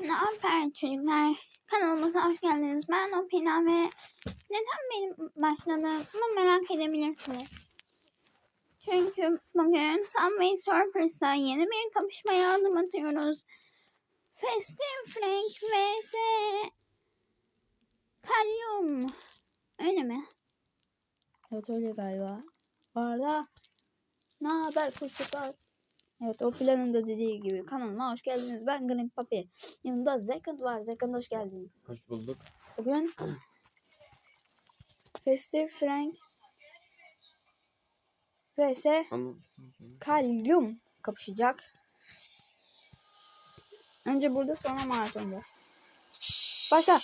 Ne haber çocuklar? Kanalımıza hoş geldiniz. Ben Opina ve neden benim başladığımı merak edebilirsiniz. Çünkü bugün Subway Surfers'ta yeni bir kapışmaya adım atıyoruz. Festive Frank vs. Kalyum. Öyle mi? Evet öyle galiba. Bu arada ne haber kuşçuklar? Evet o planın da dediği gibi kanalıma hoş geldiniz. Ben Green Papi. Yanımda Zekant var. Zekant hoş geldin. Hoş bulduk. Bugün Festive Frank vs Kalyum kapışacak. Önce burada sonra maratonda. Başla.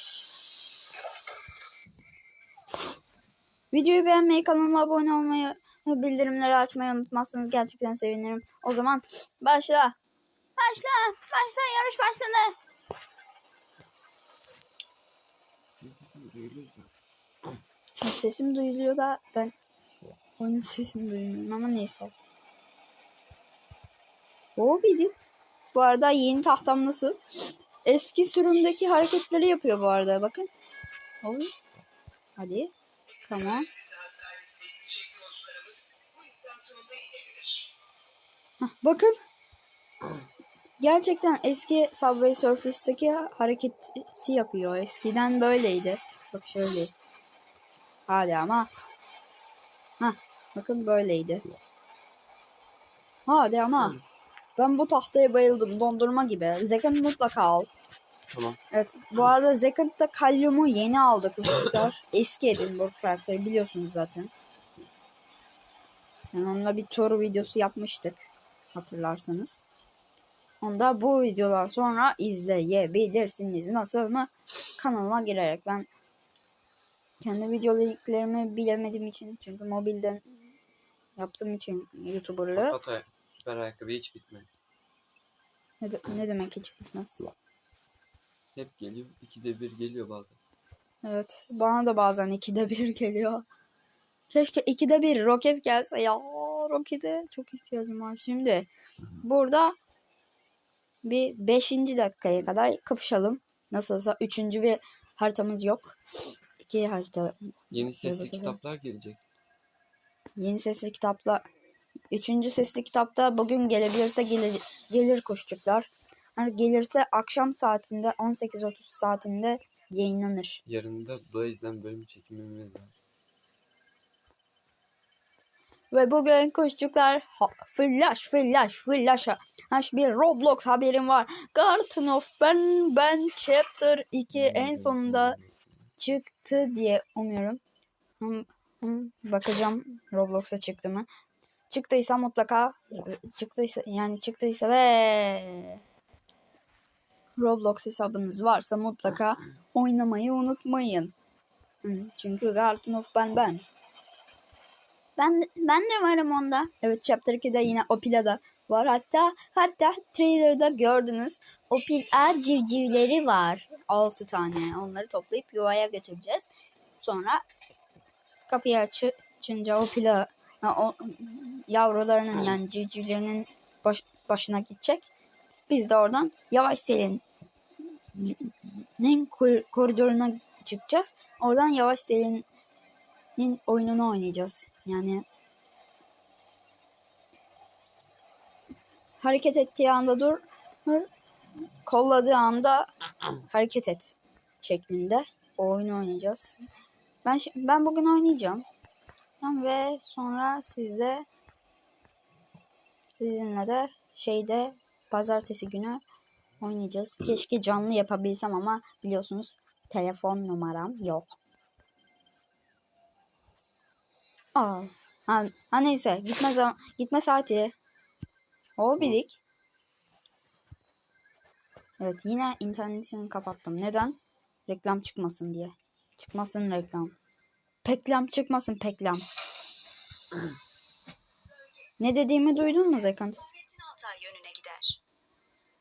Videoyu beğenmeyi, kanalıma abone olmayı bildirimleri açmayı unutmazsanız gerçekten sevinirim. O zaman başla. Başla. Başla. Yarış başladı. Sesim duyuluyor da ben onun sesini duymuyorum ama neyse. O benim. Bu arada yeni tahtam nasıl? Eski sürümdeki hareketleri yapıyor bu arada bakın. Oy. Hadi. Tamam. Bakın. Gerçekten eski Subway Surfers'taki hareketi yapıyor. Eskiden böyleydi. Bak şöyle. Hadi ama. Hah, bakın böyleydi. Hadi ama. Ben bu tahtaya bayıldım. Dondurma gibi. Zekant mutlaka al. Tamam. Evet. Bu arada Zekant'ta kalyumu yeni aldık çocuklar. Eski Edinburgh karakteri biliyorsunuz zaten. Yani onunla bir tur videosu yapmıştık. Hatırlarsanız. Onu da bu videodan sonra izleyebilirsiniz. Nasıl mı? Kanalıma girerek. Ben kendi video linklerimi bilemediğim için çünkü mobilden yaptığım için YouTuber'lığı Hatay süper ayakkabı hiç bitmez. ne, de- ne demek hiç bitmez. Hep geliyor. ikide bir geliyor bazen. Evet. Bana da bazen ikide bir geliyor. Keşke ikide bir roket gelse ya. Rokete çok ihtiyacım var. Şimdi burada bir 5. dakikaya kadar kapışalım. Nasılsa üçüncü bir haritamız yok. İki harita. Yeni sesli kitaplar gelecek. Yeni sesli kitapla Üçüncü sesli kitapta bugün gelebilirse gelir, gelir kuşçuklar. Yani gelirse akşam saatinde 18.30 saatinde yayınlanır. Yarın da Blaze'den bölüm çekimimiz var. Ve bugün kuşçuklar ha- flash flash flash haş bir Roblox haberim var. Garden of Ben Ben Chapter 2 en sonunda çıktı diye umuyorum. Hım, hım, bakacağım Roblox'a çıktı mı. Çıktıysa mutlaka çıktıysa yani çıktıysa ve Roblox hesabınız varsa mutlaka oynamayı unutmayın. Hı, Çünkü Garden of Ben Ben. Ben ben de varım onda. Evet Chapter 2'de yine Opila'da var. Hatta hatta trailer'da gördünüz. Opila civcivleri var. 6 tane. Onları toplayıp yuvaya götüreceğiz. Sonra kapıyı açı- açınca Opila o, yavrularının yani civcivlerinin baş- başına gidecek. Biz de oradan yavaş selin kor- koridoruna çıkacağız. Oradan yavaş selinin oyununu oynayacağız. Yani hareket ettiği anda dur, kolladığı anda hareket et şeklinde o oyunu oynayacağız. Ben ben bugün oynayacağım. Ve sonra sizle sizinle de şeyde pazartesi günü oynayacağız. Keşke canlı yapabilsem ama biliyorsunuz telefon numaram yok. Aa, ha, ha neyse gitme zaman gitme saati. O bilik. Evet yine internetimi kapattım. Neden? Reklam çıkmasın diye. Çıkmasın reklam. Peklam çıkmasın peklam. ne dediğimi duydun mu Zekant?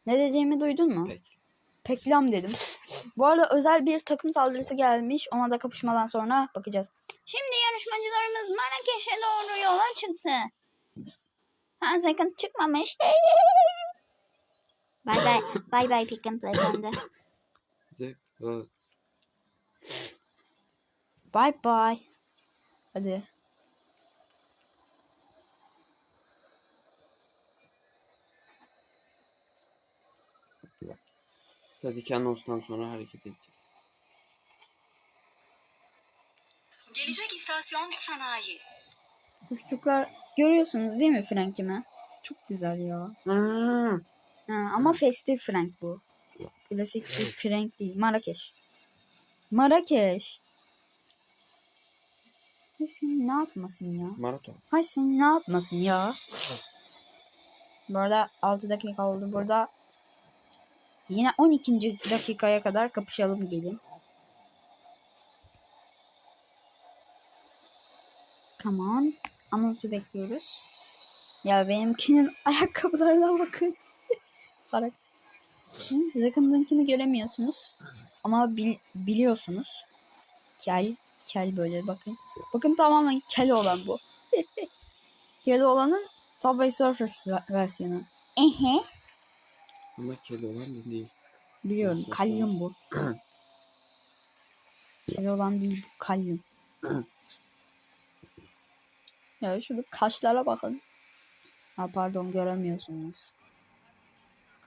Ne dediğimi duydun mu? Pek. Peklam dedim. Bu arada özel bir takım saldırısı gelmiş. Ona da kapışmadan sonra bakacağız. Şimdi yarışmacılarımız Marrakeş'e doğru yola çıktı. Ha Second çıkmamış. Bay bay. Bay bay de o Bye bye. Hadi. Sadece anonstan sonra hareket edeceğiz. Gelecek istasyon sanayi. Kuşçuklar görüyorsunuz değil mi Frank'imi? Çok güzel ya. Ha, ama festif Frank bu. Klasik bir Frank değil. Marrakeş. Marrakeş. Hay senin ne yapmasın ya? Maraton. Hay senin ne yapmasın ya? Bu arada 6 dakika oldu. Burada yine 12. dakikaya kadar kapışalım gelin. On. Anonsu bekliyoruz. Ya benimkinin ayakkabılarına bakın. Para. Yakındakini göremiyorsunuz. Ama bil- biliyorsunuz. Kel. Kel böyle bakın. Bakın tamamen kel olan bu. kel olanın Subway Surfers ve- versiyonu. Ehe. Ama kedi olan da değil. Biliyorum. Kalyum bu. kel olan değil bu. Kalyum. ya şunu kaşlara bakın. Ha pardon göremiyorsunuz.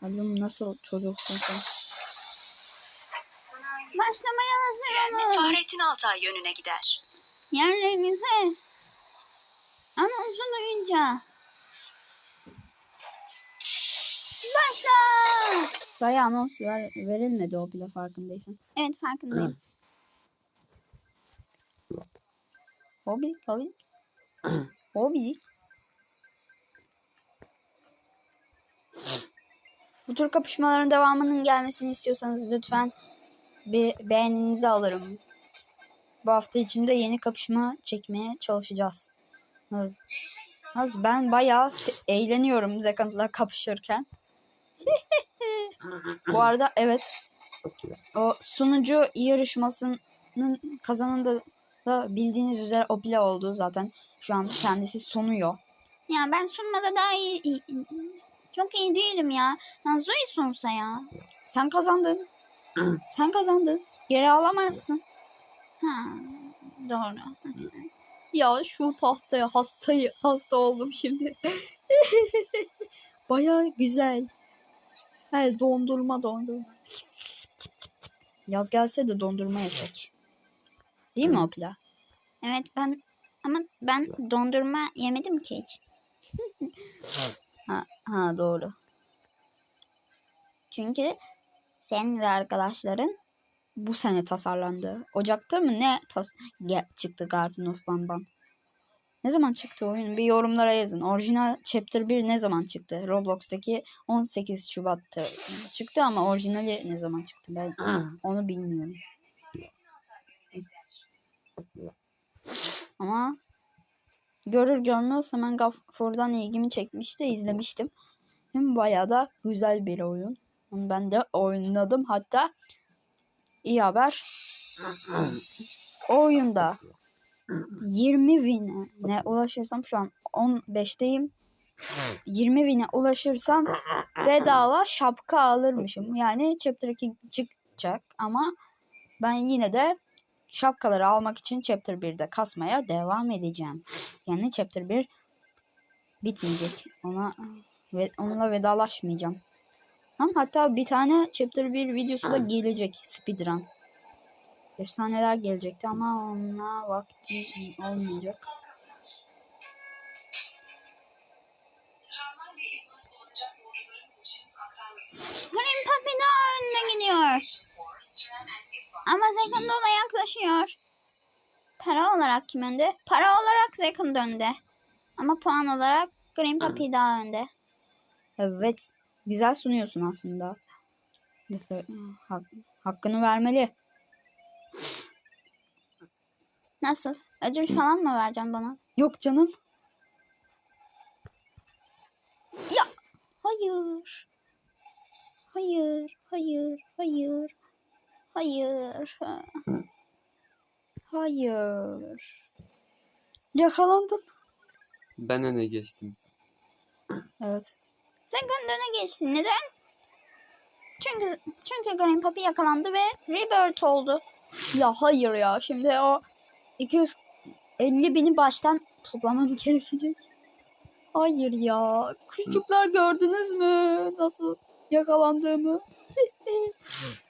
Kalyum nasıl çocuksun sen? Başlamaya hazır Tren olun. Fahrettin Altay yönüne gider. Yerlerinize. Anonsu duyunca. Başla. Sayı anons ver, verilmedi o bile farkındaysan. Evet farkındayım. Hobi, hobi. Hobi. Bu tür kapışmaların devamının gelmesini istiyorsanız lütfen bir beğeninizi alırım. Bu hafta içinde yeni kapışma çekmeye çalışacağız. Az, az ben bayağı eğleniyorum Zekant'la kapışırken. Bu arada evet o sunucu yarışmasının kazanında da bildiğiniz üzere Opile oldu zaten. Şu an kendisi sunuyor. Ya ben sunmada daha iyi, iyi- çok iyi değilim ya. Ya Zoe sunsa ya. Sen kazandın. Sen kazandın. Geri alamazsın. Ha, doğru. Ya şu tahtaya hastayı hasta oldum şimdi. Baya güzel. He dondurma dondurma. Yaz gelse de dondurma yesek. Değil mi Opila? Evet ben ama ben dondurma yemedim ki hiç. Ha, ha doğru. Çünkü sen ve arkadaşların Bu sene tasarlandı. Ocak'ta mı ne tas çıktı Garden of Banban? Ne zaman çıktı oyun? Bir yorumlara yazın. Orijinal Chapter 1 ne zaman çıktı? Roblox'taki 18 Şubat'ta çıktı ama orijinali ne zaman çıktı? Ben onu bilmiyorum. Ama görür görmez hemen Gafur'dan ilgimi çekmişti. izlemiştim. Hem bayağı da güzel bir oyun. Ben de oynadım. Hatta iyi haber. O oyunda 20 win'e ulaşırsam şu an 15'teyim. 20 win'e ulaşırsam bedava şapka alırmışım. Yani chapter 2 çıkacak ama ben yine de şapkaları almak için chapter 1'de kasmaya devam edeceğim. Yani chapter 1 bitmeyecek. Ona ve onunla vedalaşmayacağım. Ama hatta bir tane chapter 1 videosu da gelecek speedrun. Efsaneler gelecekti ama ona vakti olmayacak. Green Puppy daha önde gidiyor. Ama Second ona yaklaşıyor. Para olarak kim önde? Para olarak Second önde. Ama puan olarak Green Puppy daha önde. Evet. Güzel sunuyorsun aslında. Neyse, hak- hakkını vermeli. Nasıl? Ödül falan mı vereceksin bana? Yok canım. Hayır. Hayır, hayır, hayır. Hayır. Hayır. Yakalandım. Ben öne geçtim. Evet. Second öne geçti. Neden? Çünkü çünkü Green Poppy yakalandı ve Rebirth oldu. Ya hayır ya şimdi o 250 bini baştan toplamam gerekecek. Hayır ya. Küçükler gördünüz mü? Nasıl yakalandığımı.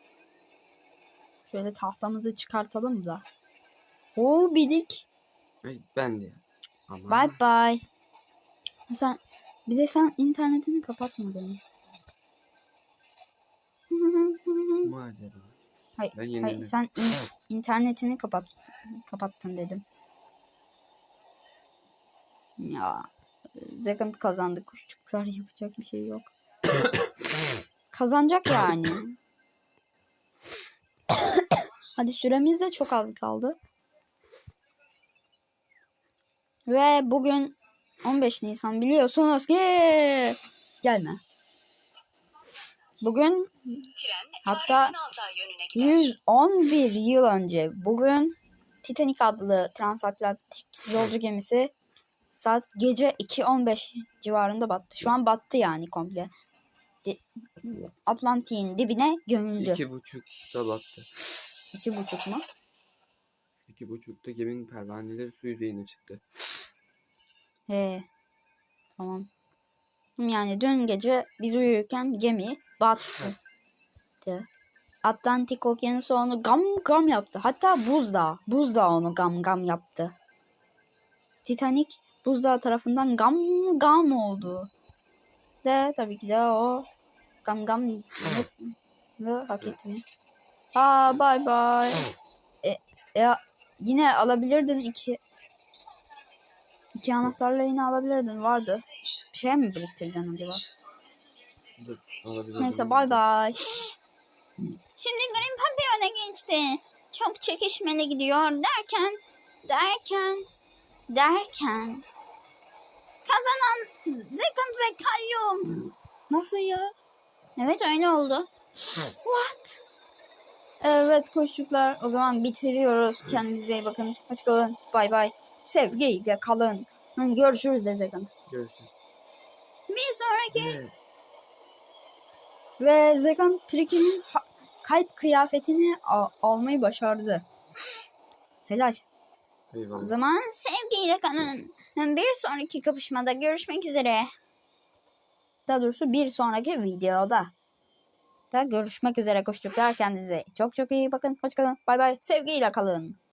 Şöyle tahtamızı çıkartalım da. Oo bidik. Ben de. Ama Bye bye. Sen bir de sen internetini kapatmadın. mı acaba? Hayır, Ben hayır sen in- internetini kapat kapattın dedim. Ya Second kazandı kuşçuklar yapacak bir şey yok. Kazanacak yani. Hadi süremiz de çok az kaldı. Ve bugün 15 Nisan biliyorsunuz ki gelme. Bugün Tren Hatta Fahrettin Altay yönüne gider. 111 yıl önce bugün Titanic adlı transatlantik yolcu gemisi saat gece 2.15 civarında battı. Şu an battı yani komple. Di- Atlantik'in dibine gömüldü. İki buçukta battı. İki buçuk mu? İki buçukta geminin pervaneleri su yüzeyine çıktı. He. Tamam. Yani dün gece biz uyurken gemi battı. Atlantik okyanusu onu gam gam yaptı. Hatta buzdağı. Buzdağı onu gam gam yaptı. Titanic buzdağı tarafından gam gam oldu. De tabii ki de o gam gam hak etmiyor. Aa bye bye. E, ya yine alabilirdin iki iki anahtarla yine alabilirdin vardı. Bir şey mi biriktirdin acaba? Dur. Neyse bye bye. Şimdi Green Poppy öne geçti. Çok çekişmeli gidiyor derken derken derken kazanan Second ve Kayyum. Nasıl ya? Evet öyle oldu. What? Evet koştuklar. O zaman bitiriyoruz. Kendinize iyi bakın. Hoşçakalın. Bay bay. Sevgiyle kalın. Görüşürüz de Second. Görüşürüz. Bir sonraki Evet. Ve Second Tricky'nin kalp kıyafetini a- almayı başardı. Helal. O Eyvallah. zaman sevgiyle kalın. Bir sonraki kapışmada görüşmek üzere. daha doğrusu bir sonraki videoda da görüşmek üzere koştuklar. Kendinize çok çok iyi bakın. Hoşçakalın. Bay bay. Sevgiyle kalın.